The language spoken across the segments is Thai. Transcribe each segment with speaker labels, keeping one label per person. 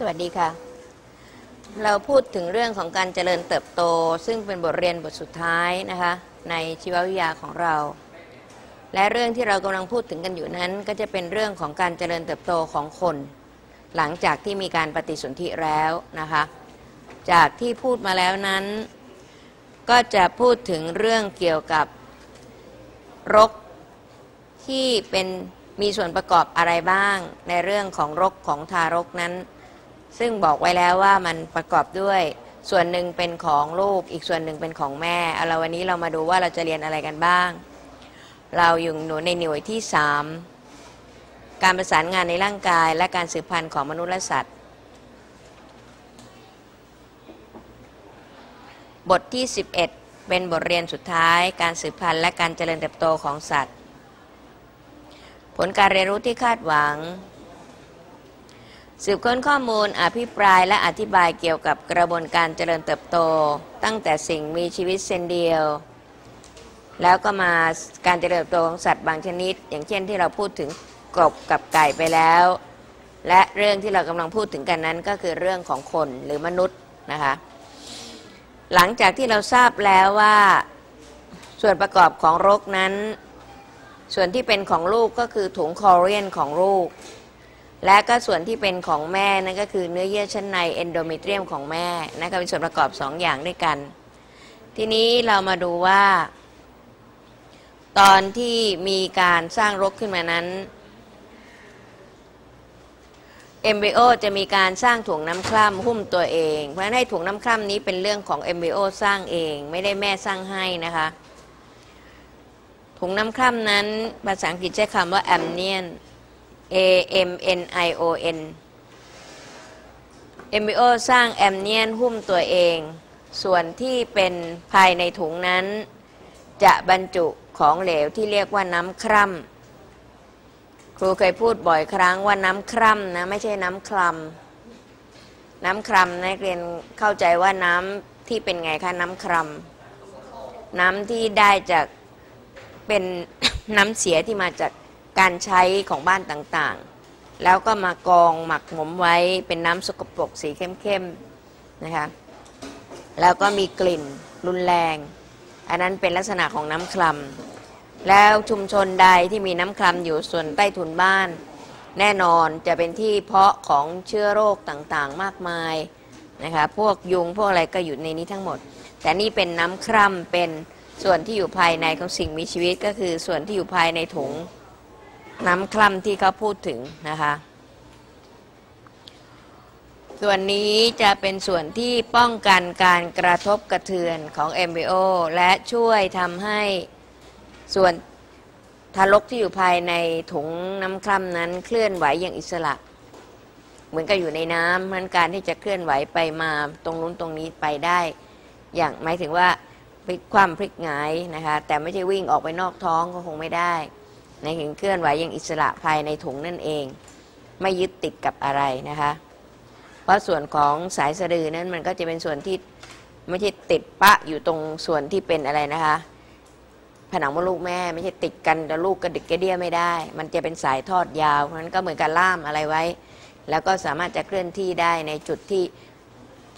Speaker 1: สวัสดีค่ะ เราพูดถึงเรื่องของการเจริญเติบโต ซึ่งเป็นบทเรียนบทสุดท้ายนะคะ ในชีววิทยาของเรา และเรื่องที่เรากำลังพูดถึงกันอยู่นั้น ก็จะเป็นเรื่องของการเจริญเติบโตของคน หลังจากที่มีการปฏิสนธิแล้วนะคะ จากที่พูดมาแล้วนั้น ก็จะพูดถึงเรื่องเกี่ยวกับรกที่เป็นมีส่วนประกอบอะไรบ้างในเรื่องของรกของทารกนั้น ซึ่งบอกไว้แล้วว่ามันประกอบด้วยส่วนหนึ่งเป็นของลูก อีกส่วนหนึ่งเป็นของแม่เอาละวันนี้เรามาดูว่าเราจะเรียนอะไรกันบ้าง เราอยู่หนูในหน่วยที่ 3 การประสานงานในร่างกาย และการสืบพันธุ์ของมนุษย์และสัตว์ บทที่ 11 เป็นบทเรียนสุดท้าย การสืบพันธุ์และการเจริญเติบโตของสัตว์ ผลการเรียนรู้ที่คาดหวัง สืบค้นข้อมูลอภิปรายและอธิบายเกี่ยวกับกระบวนการเจริญเติบโต ตั้งแต่สิ่งมีชีวิตเซนเดียว แล้วก็มาการเจริญเติบโตของสัตว์บางชนิด อย่างเช่นที่เราพูดถึงกบกับไก่ไปแล้ว และเรื่องที่เรากำลังพูดถึงกันนั้นก็คือเรื่องของคนหรือมนุษย์นะคะหลังจากที่เราทราบแล้วว่าส่วนประกอบของรกนั้น ส่วนที่เป็นของลูกก็คือถุงคอเรียนของลูก และก็ส่วนที่เป็นของแม่นั่นก็คือเนื้อเยื่อชั้นในเอนโดเมเทรียมของแม่นะคะเป็นส่วนประกอบสองอย่างด้วยกัน ทีนี้เรามาดูว่า ตอนที่มีการสร้างรกขึ้นมานั้นเอมบริโอจะมีการสร้างถุงน้ำคร่ำหุ้มตัวเอง เพราะฉะนั้นให้ถุงน้ำคร่ำนี้เป็นเรื่องของเอมบริโอสร้างเอง ไม่ได้แม่สร้างให้นะคะถุงน้ำคร่ำนั้นภาษาอังกฤษใช้คำว่า amnion a m n i o n เอมบิโอสร้างแอมเนียนหุ้มตัวเอง ส่วนที่เป็นภายในถุงนั้น จะบรรจุของเหลวที่เรียกว่าน้ำคร่ำครูเคยพูดบ่อยครั้งว่าน้ำคร่ำนะไม่ใช่น้ำคลำน้ำคร่ำนักเรียนเข้าใจว่าน้ำที่เป็นไงคะน้ำคร่ำน้ำที่ได้จากเป็นน้ำเสียที่มาจาก การใช้ของบ้านต่างๆ แล้วก็มากองหมักหมมไว้เป็นน้ำสกปรกสีเข้มๆนะคะ แล้วก็มีกลิ่นรุนแรง อันนั้นเป็นลักษณะของน้ำคลำแล้วชุมชนใดที่มีน้ำคลำอยู่ส่วนใต้ถุนบ้าน แน่นอนจะเป็นที่เพาะของเชื้อโรคต่างๆ มากมายนะคะ พวกยุงพวกอะไรก็อยู่ในนี้ทั้งหมด แต่นี่เป็นน้ำคร่ำเป็นส่วนที่อยู่ภายในของสิ่งมีชีวิตก็คือส่วนที่อยู่ภายในถุง น้ำคล่ำที่เขาพูดถึงนะคะ ส่วนนี้จะเป็นส่วนที่ป้องกันการกระทบกระเทือนของเอมบริโอและช่วยทำให้ส่วนทารกที่อยู่ภายในถุงน้ำคล่ำนั้นเคลื่อนไหวอย่างอิสระ เหมือนกับอยู่ในน้ำมันการที่จะเคลื่อนไหวไปมาตรงนู้นตรงนี้ไปได้ อย่างหมายถึงว่าพลิกคว่ำพลิกหงายนะคะ แต่ไม่ใช่วิ่งออกไปนอกท้องก็คงไม่ได้ ในถึงเคลื่อนไหวอย่างอิสระภายในถุงนั่นเอง ไม่ยึดติดกับอะไรนะคะ เพราะส่วนของสายสะดือนั้นมันก็จะเป็นส่วนที่ไม่ใช่ติดปะอยู่ตรงส่วนที่เป็นอะไรนะคะ ผนังมดลูกแม่ไม่ใช่ติดกันแต่ลูกกระดิกกระเดี้ยไม่ได้ มันจะเป็นสายทอดยาวเพราะนั้นก็เหมือนกับล่ามอะไรไว้ แล้วก็สามารถจะเคลื่อนที่ได้ในจุดที่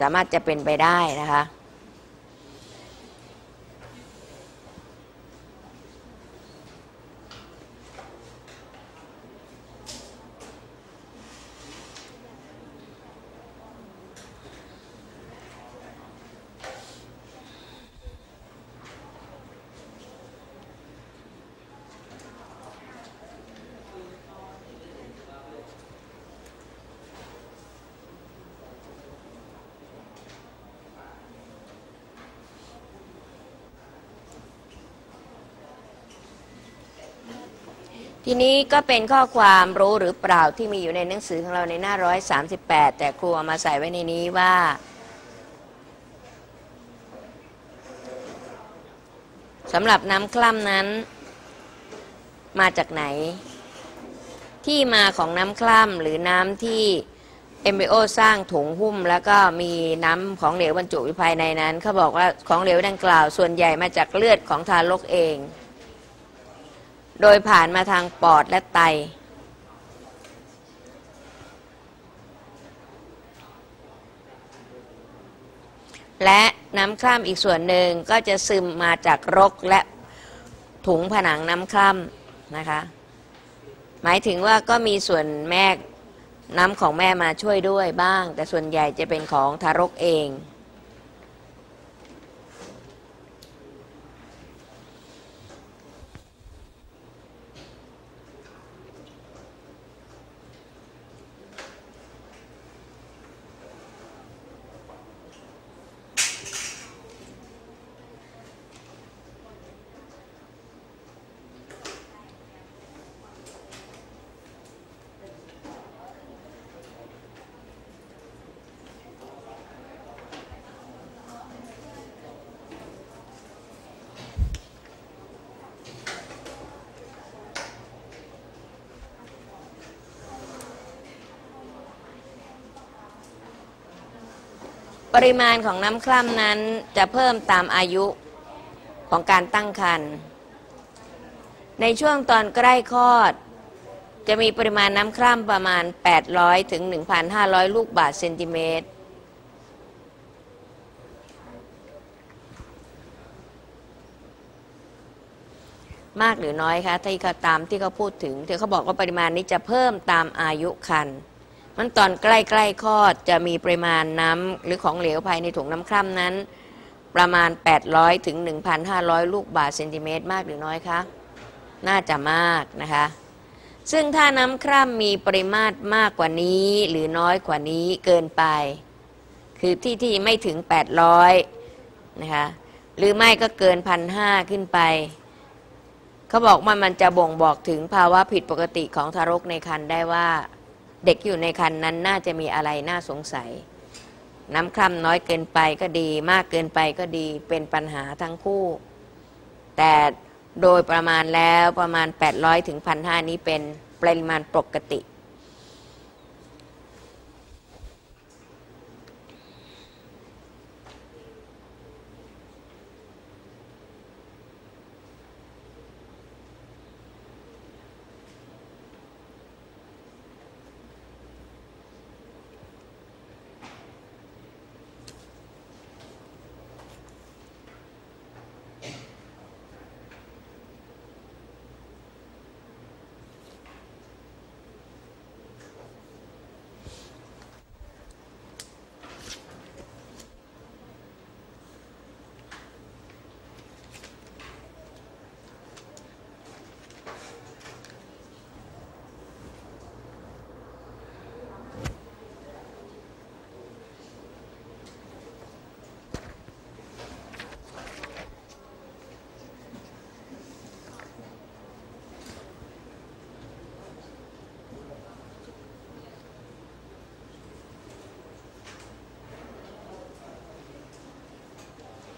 Speaker 1: สามารถจะเป็นไปได้นะคะ ทีนี้ก็เป็นข้อความรู้หรือเปล่าที่มีอยู่ในหนังสือของเราในหน้า138แต่ครูเอามาใส่ไว้ในนี้ว่า สำหรับน้ำคล่ำนั้น มาจากไหน ที่มาของน้ำคล่ำหรือน้ำที่เอมบริโอสร้างถุงหุ้ม แล้วก็มีน้ำของเหลวบรรจุอยู่ภายในนั้น เขาบอกว่าของเหลวดังกล่าวส่วนใหญ่มาจากเลือดของทารกเอง โดยผ่านมาทางปอดและไต และน้ำคร่ำอีกส่วนหนึ่งก็จะซึมมาจากรกและถุงผนังน้ำคร่ำนะคะ หมายถึงว่าก็มีส่วนแม่น้ำของแม่มาช่วยด้วยบ้าง แต่ส่วนใหญ่จะเป็นของทารกเอง ปริมาณของน้ำคร่ำนั้นจะเพิ่มตามอายุของการตั้งครรภ์ในช่วงตอนใกล้คลอด จะมีปริมาณน้ำคร่ำประมาณ 800 ถึง 1,500 ลูกบาศก์เซนติเมตร มากหรือน้อยคะที่เขาตามที่เขาพูดถึงที่เขาบอกว่าปริมาณนี้จะเพิ่มตามอายุครรภ์ มันตอนใกล้ๆคลอดจะมีปริมาณน้ำหรือของเหลวภายในถุงน้ำคร่ำนั้น ประมาณ 800 ถึง 1,500 ลูกบาศก์เซนติเมตรมากหรือน้อยคะ น่าจะมากนะคะ ซึ่งถ้าน้ำคร่ำมีปริมาตรมากกว่านี้หรือน้อยกว่านี้เกินไป คือที่ที่ไม่ถึง 800 นะคะ หรือไม่ก็เกินพันห้าขึ้นไปเขาบอกว่ามันจะบ่งบอกถึงภาวะผิดปกติของทารกในครรภ์ได้ว่า เด็กอยู่ในคันนั้นน่าจะมีอะไรน่าสงสัย น้ำคร่ำน้อยเกินไปก็ดี มากเกินไปก็ดีเป็นปัญหาทั้งคู่ แต่โดยประมาณแล้วประมาณ 800ถึง1,500 นี้เป็นปริมาณปกติ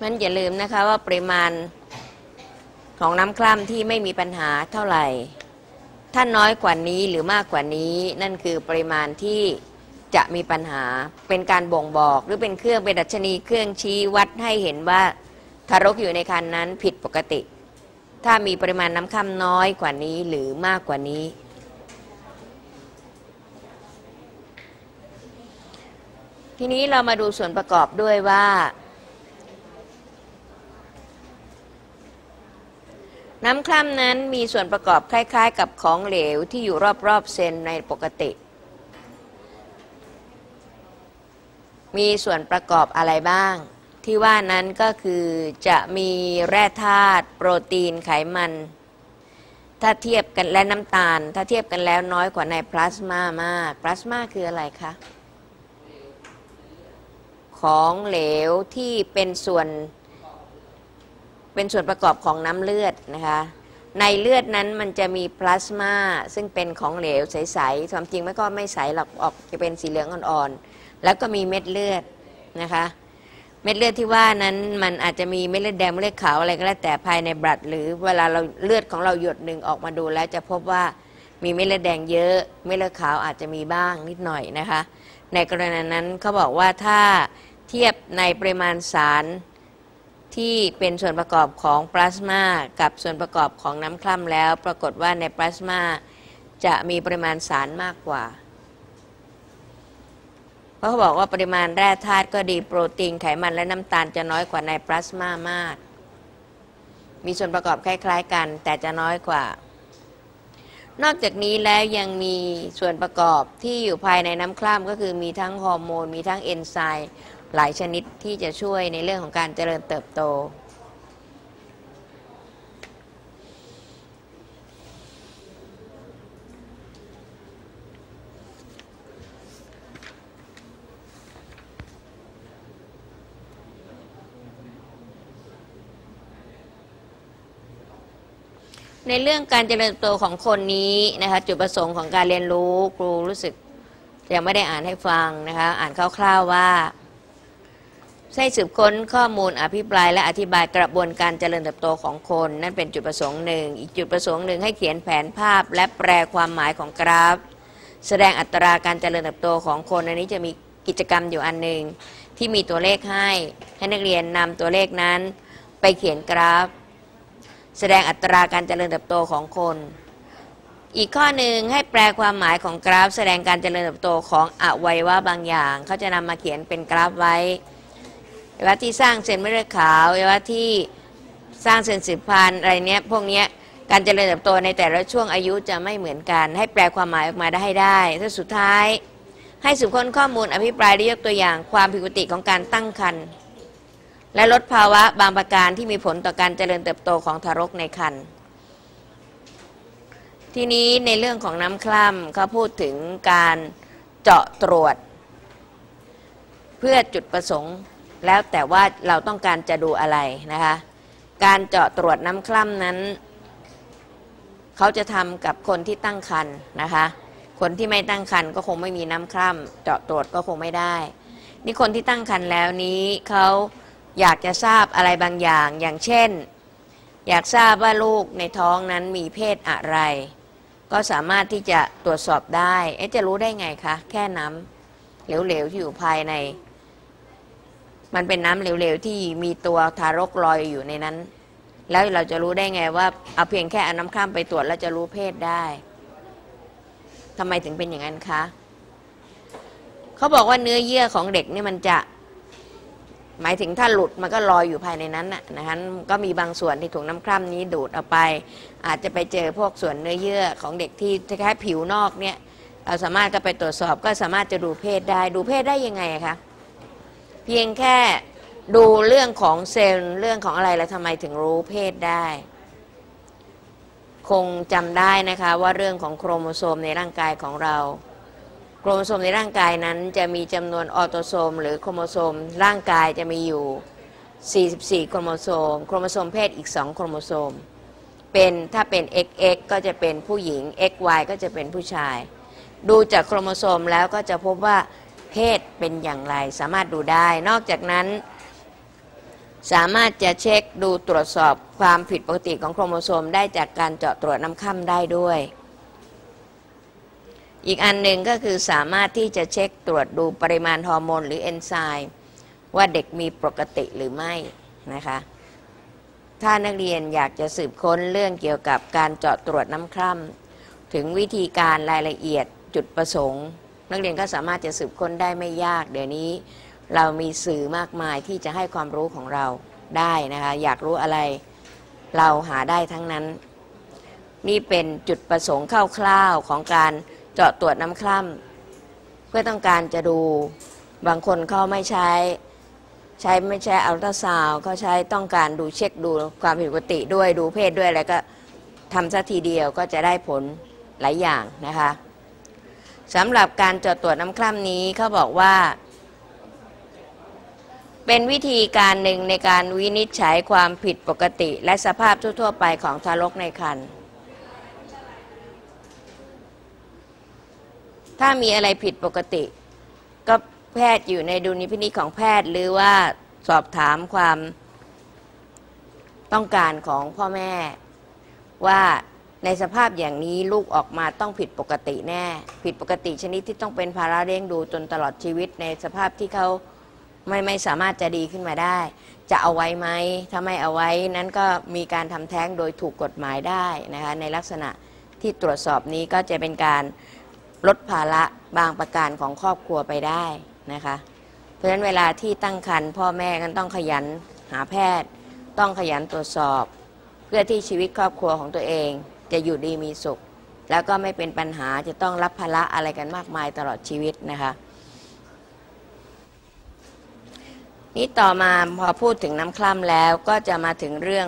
Speaker 1: มันอย่าลืมนะคะว่าปริมาณของน้ำคร่ำที่ไม่มีปัญหาเท่าไหร่ ถ้าน้อยกว่านี้หรือมากกว่านี้ นั่นคือปริมาณที่จะมีปัญหาเป็นการบ่งบอก หรือเป็นเครื่องเป็นดัชนีเครื่องชี้วัดให้เห็นว่าทารกอยู่ในครรภ์นั้นผิดปกติ ถ้ามีปริมาณน้ำค่ำน้อยกว่านี้หรือมากกว่านี้ ทีนี้เรามาดูส่วนประกอบด้วยว่า น้ำคร่ำนั้นมีส่วนประกอบคล้าย ๆ กับของเหลวที่อยู่รอบๆเซนในปกติ มีส่วนประกอบอะไรบ้าง ที่ว่านั้นก็คือจะมีแร่ธาตุโปรตีนไขมัน ถ้าเทียบกันและน้ำตาล ถ้าเทียบกันแล้วน้อยกว่าในพลาสมามาก พลาสมาคืออะไรคะ ของเหลวที่เป็นส่วน เป็นส่วนประกอบของน้ำเลือดนะคะในเลือดนั้นมันจะมีพลาสมาซึ่งเป็นของเหลวใสๆความจริงไม่ก็ไม่ใสหรอกออกจะเป็นสีเหลืองอ่อนๆ แล้วก็มีเม็ดเลือดนะคะ เม็ดเลือดที่ว่านั้นมันอาจจะมีเม็ดเลือดแดงเม็ดเลือดขาวอะไรก็แล้วแต่ภายในบลัด หรือเวลาเราเลือดของเราหยดหนึ่งออกมาดูแล้วจะพบว่ามีเม็ดเลือดแดงเยอะ เม็ดเลือดขาวอาจจะมีบ้างนิดหน่อยนะคะ ในกรณีนั้นเขาบอกว่าถ้าเทียบในปริมาณสาร ที่เป็นส่วนประกอบของพลาสมากับส่วนประกอบของน้ำคร่ำแล้ว ปรากฏว่าในพลาสมาจะมีปริมาณสารมากกว่าเพราะเขาบอกว่าปริมาณแร่ธาตุก็ดีโปรตีนไขมันและน้ำตาลจะน้อยกว่าในพลาสมามาก มีส่วนประกอบคล้าย ๆ กัน แต่จะน้อยกว่า นอกจากนี้แล้วยังมีส่วนประกอบที่อยู่ภายในน้ำคร่ำก็คือมีทั้งฮอร์โมน มีทั้งเอนไซม์ หลายชนิดที่จะช่วยในเรื่องของการเจริญเติบโต ในเรื่องการเจริญเติบโตของคนนี้นะคะจุดประสงค์ของการเรียนรู้ครูรู้สึกยังไม่ได้อ่านให้ฟังนะคะอ่านคร่าวๆว่า ให้สืบค้นข้อมูลอภิปรายและอธิบายกระบวนการเจริญเติบโตของคน นั่นเป็นจุดประสงค์หนึ่ง อีกจุดประสงค์หนึ่งให้เขียนแผนภาพและแปลความหมายของกราฟ แสดงอัตราการเจริญเติบโตของคน อันนี้จะมีกิจกรรมอยู่อันหนึ่งที่มีตัวเลขให้ ให้นักเรียนนำตัวเลขนั้น ไปเขียนกราฟ แสดงอัตราการเจริญเติบโตของคน อีกข้อหนึ่งให้แปลความหมายของกราฟ แสดงการเจริญเติบโตของอวัยวะบางอย่าง เขาจะนำมาเขียนเป็นกราฟไว้ วัยวะที่สร้างเส้นเม็ดเลือดขาวอวัยวะที่สร้างเส้นสืบพันธุ์อะไรเนี้ยพวกเนี้ยการเจริญเติบโตในแต่ละช่วงอายุจะไม่เหมือนกัน ให้แปลความหมายออกมาได้ให้ได้และสุดท้าย ให้สืบค้นข้อมูลอภิปรายได้ยกตัวอย่างความผิดปกติของการตั้งครรภ์และลดภาวะบางประการที่มีผลต่อการเจริญเติบโตของทารกในครรภ์ทีนี้ในเรื่องของน้ำคล่ำเขาพูดถึงการเจาะตรวจ เพื่อจุดประสงค์ แล้วแต่ว่าเราต้องการจะดูอะไรนะคะ การเจาะตรวจน้ำคล่ำนั้น เขาจะทำกับคนที่ตั้งครรภ์นะคะ คนที่ไม่ตั้งครรภ์ก็คงไม่มีน้ำคล่ำเจาะตรวจก็คงไม่ได้ นี่คนที่ตั้งครรภ์แล้วนี้เขาอยากจะทราบอะไรบางอย่าง อย่างเช่น อยากทราบว่าลูกในท้องนั้นมีเพศอะไร ก็สามารถที่จะตรวจสอบได้ เอ๊ะจะรู้ได้ไงคะ แค่น้ำเหลวๆที่อยู่ภายใน มันเป็นน้ำเหลวๆที่มีตัวทารกลอยอยู่ในนั้น แล้วเราจะรู้ได้ไงว่าเอาเพียงแค่เอาน้ำข้ามไปตรวจแล้วจะรู้เพศได้ทำไมถึงเป็นอย่างนั้นคะเขาบอกว่าเนื้อเยื่อของเด็กนี่มันจะหมายถึงถ้าหลุดมันก็ลอยอยู่ภายในนั้นนะนะคะก็มีบางส่วนที่ถูกน้ำคร่ำนี้ดูดเอาไป อาจจะไปเจอพวกส่วนเนื้อเยื่อของเด็กที่คล้ายผิวนอกเนี่ยเราสามารถก็ไปตรวจสอบก็สามารถจะดูเพศได้ ดูเพศได้ยังไงคะ เพียงแค่ดูเรื่องของเซลล์เรื่องของอะไรแล้วทำไมถึงรู้เพศได้ คงจำได้นะคะว่าเรื่องของโครโมโซมในร่างกายของเรา โครโมโซมในร่างกายนั้นจะมีจำนวนออโตโซม หรือโครโมโซมร่างกายจะมีอยู่ 44 โครโมโซม โครโมโซมเพศอีก 2 โครโมโซม เป็นถ้าเป็น XX ก็จะเป็นผู้หญิง XY ก็จะเป็นผู้ชาย ดูจากโครโมโซมแล้วก็จะพบว่า เพศเป็นอย่างไร สามารถดูได้ นอกจากนั้น สามารถจะเช็คดูตรวจสอบความผิดปกติของโครโมโซมได้จากการเจาะตรวจน้ำค่ำได้ด้วย อีกอันหนึ่งก็คือสามารถที่จะเช็คตรวจดูปริมาณฮอร์โมนหรือเอนไซม์ว่าเด็กมีปกติหรือไม่นะคะถ้านักเรียนอยากจะสืบค้นเรื่องเกี่ยวกับการเจาะตรวจน้ำคร่ำถึงวิธีการรายละเอียดจุดประสงค์ นักเรียนก็สามารถจะสืบค้นได้ไม่ยาก เดี๋ยวนี้ เรามีสื่อมากมายที่จะให้ความรู้ของเราได้นะคะ อยากรู้อะไรเราหาได้ทั้งนั้น นี่เป็นจุดประสงค์คร่าวๆของการเจาะตรวจน้ำคร่ำเพื่อต้องการจะดูบางคนเขาไม่ใช้ใช้ไม่ใช้อัลตราซาวเขาใช้ต้องการดูเช็คดูความผิดปกติด้วยดูเพศด้วยแล้วก็ทำซะทีเดียวก็จะได้ผลหลายอย่างนะคะ สำหรับการเจาะตรวจน้ำคร่ำนี้เขาบอกว่า เป็นวิธีการหนึ่งในการวินิจฉัยความผิดปกติ และสภาพทั่ว ๆ ไปของทารกในครรภ์ถ้ามีอะไรผิดปกติ ก็แพทย์อยู่ในดุลยพินิจของแพทย์ หรือว่าสอบถามความต้องการของพ่อแม่ว่า ในสภาพอย่างนี้ลูกออกมาต้องผิดปกติแน่ ผิดปกติชนิดที่ต้องเป็นภาระเลี้ยงดูจนตลอดชีวิตในสภาพที่เขาไม่ไม่สามารถจะดีขึ้นมาได้ จะเอาไว้ไหมถ้าไม่เอาไว้นั้นก็มีการทำแท้งโดยถูกกฎหมายได้นะคะในลักษณะที่ตรวจสอบนี้ก็จะเป็นการลดภาระบางประการของครอบครัวไปได้นะคะ เพราะฉะนั้นเวลาที่ตั้งครรภ์พ่อแม่ก็ต้องขยันหาแพทย์ ต้องขยันตรวจสอบ เพื่อที่ชีวิตครอบครัวของตัวเอง จะอยู่ดีมีสุข แล้วก็ไม่เป็นปัญหาจะต้องรับภาระอะไรกันมากมายตลอดชีวิตนะคะ นี่ต่อมาพอพูดถึงน้ำคล่ำแล้วก็จะมาถึงเรื่อง